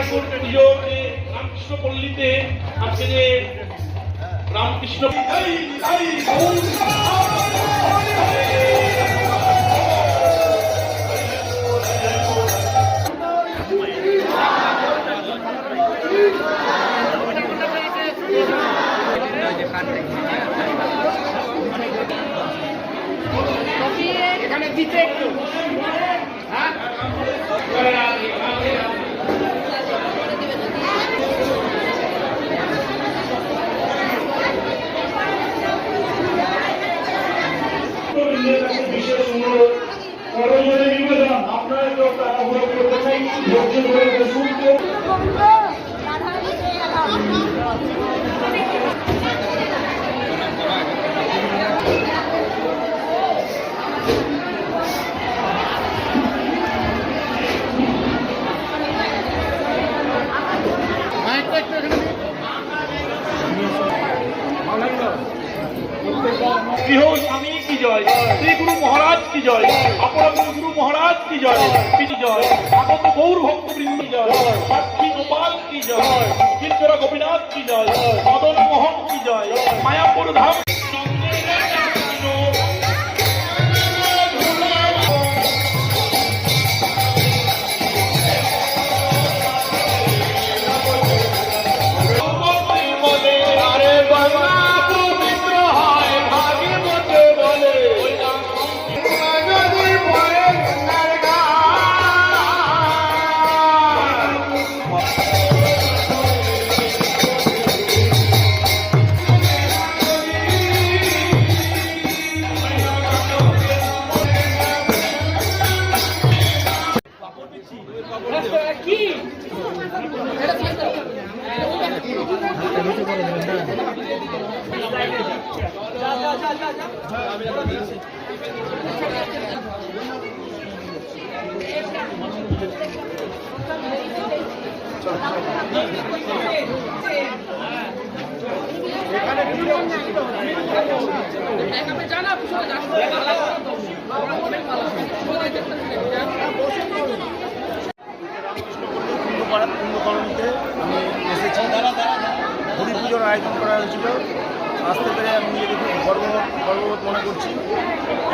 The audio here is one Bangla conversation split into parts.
এয়ারপোর্টে নিয়ে রামকৃষ্ণপল্লীতে আজকে যে রামকৃষ্ণ এখানে দিতে একটু। Y aquí resulta... জয়। শ্রী গুরু মহারাজ কি জয়? অপর গুরু মহারাজ কি জয়? কি জয়। আগত গৌর ভক্ত বৃন্দ জয়? সাক্ষী গোপাল কি জয়? কীর্তরা গোপীনাথ কি জয়? মদন মোহন কি জয়? মায়াপুর ধাম কুম্ভপাড়া পুজোর আয়োজন করা হয়েছিল। আসতে পেরে আমি নিজেকে খুব গর্ব গর্ববোধ মনে করছি।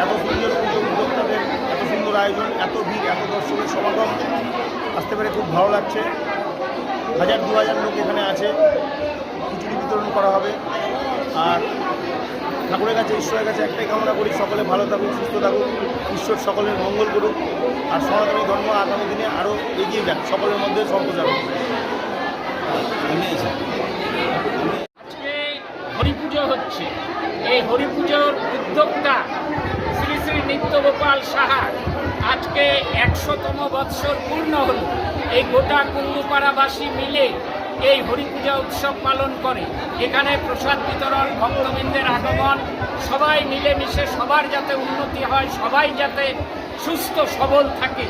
এত সুন্দর পুজো উদ্যোক্তাদের এত সুন্দর আয়োজন, এত ভিড়, এত দর্শকের সমাগম আসতে পেরে খুব ভালো লাগছে। হাজার, দু হাজার লোক এখানে আছে। খিচুড়ি বিতরণ করা হবে। আর ঠাকুরের কাছে, ঈশ্বরের কাছে একটাই কামনা করি, সকলে ভালো থাকুক, সুস্থ থাকুক, ঈশ্বর সকলের মঙ্গল করুক। আর সনাতনী ধর্ম আগামী দিনে আরও এগিয়ে যাক, সকলের মধ্যে সম্প্রচার হোক। আজকে হরি পুজো হচ্ছে এই হরি পুজোর উদ্যোক্তা শ্রী শ্রী নিত্যগোপাল সাহা আজকে একশোতম বৎসর পূর্ণ হল। এই গোটা কুন্দুপাড়াবাসী মিলে এই হরি পূজা উৎসব পালন করে। এখানে প্রসাদ বিতরণ ভক্তবৃন্দের আগমন সবাই মিলেমিশে সবার যাতে উন্নতি হয় সবাই যাতে সুস্থ সবল থাকে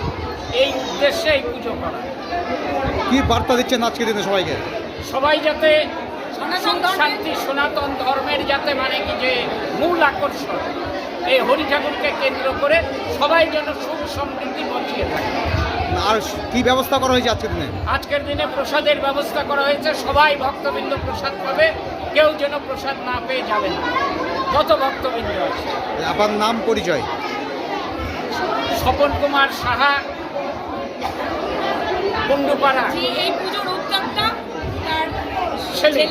এই উদ্দেশ্যে এই পুজো করা। কি বার্তা দিচ্ছেন আজকে দিনে সবাইকে? সবাই যাতে শান্তি সনাতন ধর্মের যাতে মানে কি যে মূল আকর্ষণ। এই হরি ঠাকুরকে কেন্দ্র করে সবাই যেন সুখ সমৃদ্ধি বঞ্চিয়ে থাকে। আর কি ব্যবস্থা করা হয়েছে আজকের দিনে? আজকের দিনে প্রসাদের ব্যবস্থা করা হয়েছে। সবাই ভক্তবৃন্দ প্রসাদ পাবে। কেউ যেন প্রসাদ না পেয়ে যাবে না। যত ভক্তবৃন্দ আছে। আপনার নাম পরিচয়। স্বপন কুমার সাহা কুণ্ডুপাড়া। এই পুজোর উদ্যোক্তা। ছেলে